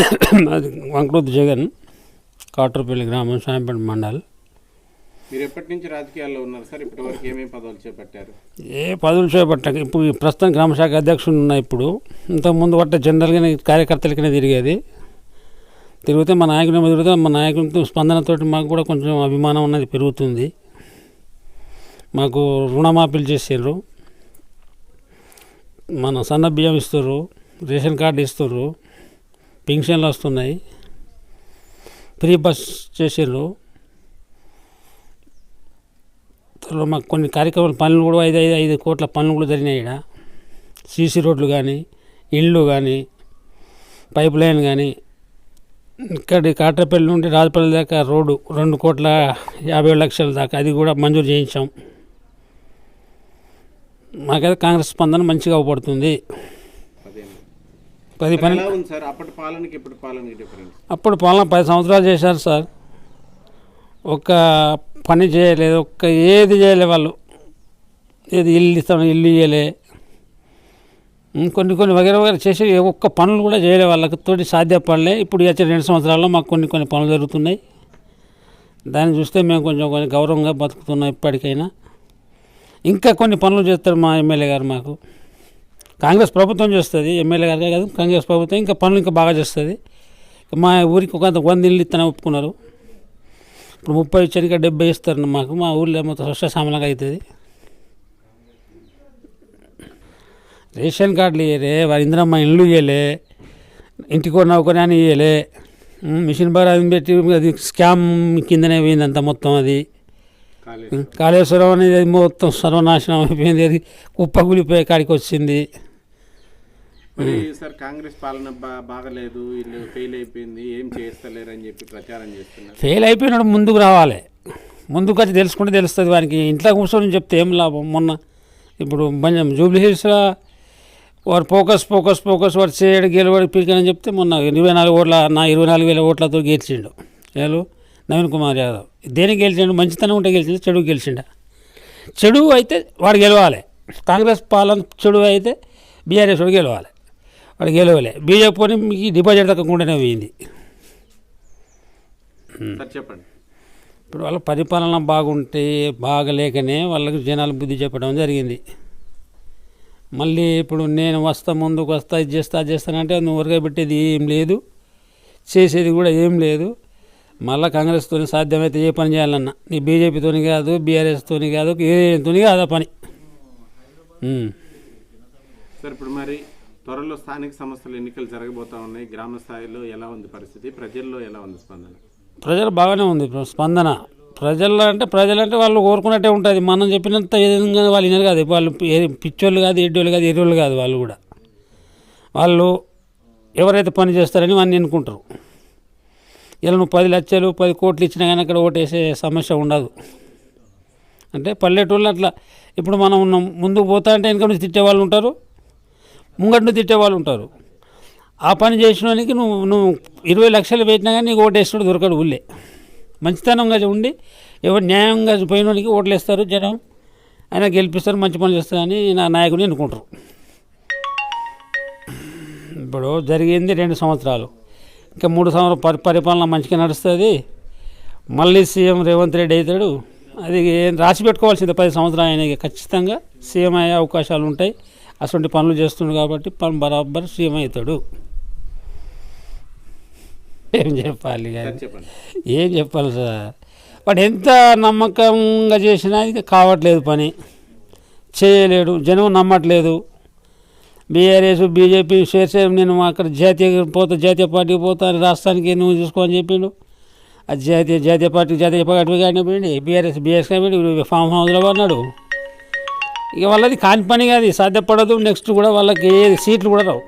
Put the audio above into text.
అది వంకృతి జగన్ కాటరపల్లి గ్రామం సాయంపేట మండల్. మీరు ఎప్పటి నుంచి రాజకీయాల్లో ఉన్నారు సార్? ఇప్పటి వరకు ఏమేమి పదవులు చేపట్టారు? ఏ పదవులు చేపట్టాక ఇప్పుడు ప్రస్తుతం గ్రామశాఖ అధ్యక్షుడు ఉన్నా ఇప్పుడు. ఇంతకుముందు పట్ట జనరల్గానే కార్యకర్తలకనే తిరిగేది. తిరిగితే మా నాయకుని తిరిగితే మా నాయకునితో స్పందనతోటి మాకు కూడా కొంచెం అభిమానం అన్నది పెరుగుతుంది. మాకు రుణమాఫీలు చేసారు మన సన్న బియ్యం ఇస్తారు రేషన్ కార్డు ఇస్తారు పెన్షన్లు వస్తున్నాయి. ఫ్రీ బస్ చేసారు తర్వాత మాకు కొన్ని కార్యక్రమాలు పనులు కూడా ఐదు ఐదు ఐదు కోట్ల పనులు కూడా జరిగినాయి ఇక్కడ సీసీ రోడ్లు కానీ ఇళ్ళు కానీ పైప్ లైన్ కానీ ఇక్కడి కాట్రపల్లి నుండి రాజపల్లి దాకా రోడ్డు రెండు కోట్ల యాభై లక్షల దాకా అది కూడా మంజూరు చేయించాం. మాకైతే కాంగ్రెస్ స్పందన మంచిగా అవపడుతుంది. పది పని సార్? అప్పటి పాలనకి ఇప్పటి పాలనకి డిఫరెన్స్ అప్పుడు పాలన పది సంవత్సరాలు చేశారు సార్. ఒక్క పని చేయలేదు ఒక్క ఏది చేయలే వాళ్ళు. ఏది ఇల్లు ఇస్తాను ఇల్లు ఇయ్యలే. కొన్ని కొన్ని వగేర వగేర చేసి ఒక్క పనులు కూడా చేయలే వాళ్ళకి. తోటి సాధ్యపడలే. ఇప్పుడు వచ్చే రెండు సంవత్సరాల్లో మాకు కొన్ని కొన్ని పనులు జరుగుతున్నాయి. దాన్ని చూస్తే మేము కొంచెం కొంచెం గౌరవంగా బతుకుతున్నాం ఇప్పటికైనా. ఇంకా కొన్ని పనులు చేస్తారు మా ఎమ్మెల్యే గారు మాకు. కాంగ్రెస్ ప్రభుత్వం చేస్తుంది ఎమ్మెల్యే గారు కాదు కాంగ్రెస్ ప్రభుత్వం ఇంకా పనులు ఇంకా బాగా చేస్తుంది. మా ఊరికి ఒక వంద ఇల్లు ఇస్తానే ఒప్పుకున్నారు. ఇప్పుడు ముప్పై ఇచ్చారు ఇంకా డెబ్బై ఇస్తారు మాకు మా ఊళ్ళో మొత్తం స్వచ్ఛ సామలంగా అవుతుంది రేషన్ కార్డులు ఇయ్యలే వారి ఇందిరమ్మ ఇల్లు ఇయ్యలే ఇంటికో నౌకని అని ఉమ్, మిషన్ బాగా అది పెట్టి అది స్కామ్ కిందనే పోయింది అంత మొత్తం అది. కాళేశ్వరం. అనేది మొత్తం సర్వనాశనం అయిపోయింది అది కుప్ప కూలిపోయే కాడికి వచ్చింది. మరి సార్ కాంగ్రెస్ పాలన బాగలేదు వీళ్ళు ఫెయిల్ అయిపోయింది ఏం చేస్తలేరు అని చెప్పి ప్రచారం చేస్తున్నారు. ఫెయిల్ అయిపోయినాడు ముందుకు రావాలి. ముందుకు వచ్చి తెలుసుకుంటే తెలుస్తుంది వానికి. ఇంట్లో కూర్చొని చెప్తే ఏం లాభం? మొన్న ఇప్పుడు బంజం జూబ్లీ హిల్స్లో వాడు ఫోకస్ ఫోకస్ ఫోకస్ వాడు చేయడు గెలవాడు పీకని చెప్తే మొన్న ఇరవై నాలుగు ఓట్ల నా ఇరవై నాలుగు వేల ఓట్లతో గెలిచిండు. ఏలు నవీన్ కుమార్ యాదవ్. దేనికి గెలిచిండు? మంచితనం ఉంటే గెలిచిండు చెడు గెలిచిండ? చెడు అయితే వాడు గెలవాలి. కాంగ్రెస్ పాలన చెడు అయితే బీఆర్ఎస్ వాడు గెలవాలి. వాడు గెలవలే. బీజేపీ మీకు డిపాజిట్ తగ్గకుండానే పోయింది. చెప్పండి. ఇప్పుడు వాళ్ళ పరిపాలన బాగుంటే బాగలేకనే వాళ్ళకి జనాలు బుద్ధి చెప్పడం జరిగింది. మళ్ళీ ఇప్పుడు నేను వస్తా ముందుకు వస్తా ఇది చేస్తా అది చేస్తానంటే నువ్వు ఊరగా పెట్టేది ఏం లేదు. చేసేది కూడా ఏం లేదు. మళ్ళీ కాంగ్రెస్తో సాధ్యమైతే ఏ పని చేయాలన్నా. నీ బీజేపీతోని కాదు బీఆర్ఎస్తోని కాదు ఏతోని కాదు ఆ పని. సార్ ఇప్పుడు మరి త్వరలో స్థానిక సంస్థల ఎన్నికలు జరగబోతా ఉన్నాయి. గ్రామ స్థాయిలో ఎలా ఉంది పరిస్థితి? ప్రజల్లో ఎలా ఉంది స్పందన? ప్రజలు బాగానే ఉంది స్పందన. ప్రజల్లో అంటే ప్రజలు అంటే వాళ్ళు కోరుకున్నట్టే ఉంటుంది. మనం చెప్పినంత ఏ విధంగా వాళ్ళు వినరు కాదు. వాళ్ళు ఏ- పిచ్చోళ్ళు కాదు ఎడ్డోళ్ళు కాదు ఎర్రోళ్ళు కాదు వాళ్ళు కూడా. వాళ్ళు ఎవరైతే పని చేస్తారని వాళ్ళు ఎన్నుకుంటారు. ఇలా నువ్వు పది లక్షలు పది కోట్లు ఇచ్చినా కానీ అక్కడ ఓటేసే సమస్య ఉండదు. అంటే పల్లెటూళ్ళు అట్లా ఇప్పుడు మనం ముందుకు పోతా అంటే వెనక నుంచి తిట్టే వాళ్ళు ఉంటారు. ముంగట్ను తిట్టే వాళ్ళు ఉంటారు. ఆ పని చేసినోనికి నువ్వు నువ్వు ఇరవై లక్షలు పెట్టినా కానీ నీకు ఓటేస్తాడు దొరకడు ఊళ్ళే. మంచితనంగా ఉండి ఎవరు న్యాయంగా పోయినోనికి ఓట్లు వేస్తారు జనం. ఆయన గెలిపిస్తారు మంచి పనులు చేస్తారని నా నాయకుడిని ఎన్నుకుంటారు. ఇప్పుడు జరిగింది రెండు సంవత్సరాలు. ఇంకా మూడు సంవత్సరాలు పరి పరిపాలన మంచిగా నడుస్తుంది. మళ్ళీ సీఎం రేవంత్ రెడ్డి అవుతాడు. అది రాసి పెట్టుకోవాల్సింది పది సంవత్సరాలు ఆయనకి ఖచ్చితంగా సీఎం అయ్యే అవకాశాలు ఉంటాయి. అటువంటి పనులు చేస్తుండు కాబట్టి పని బరాబర్ సీఎం అవుతాడు. ఏం చెప్పాలి ఏం చెప్పాలి సార్? వాడు ఎంత నమ్మకంగా చేసినా ఇది కావట్లేదు పని. చేయలేడు జనం నమ్మట్లేదు. బీఆర్ఎస్ బీజేపీ చేసే నేను అక్కడ జాతీయ పోతా జాతీయ పార్టీకి పోతా రాష్ట్రానికి నువ్వు చూసుకో అని చెప్పిండు. అది జాతీయ జాతీయ పార్టీ జాతీయ పార్టీ కానీ పోయింది బీఆర్ఎస్ బీఎస్ కానీ ఫామ్ హౌస్లో పడినాడు ఇక వాళ్ళది కాని పని కాదు సాధ్యపడదు నెక్స్ట్ కూడా వాళ్ళకి సీట్లు కూడా రావు.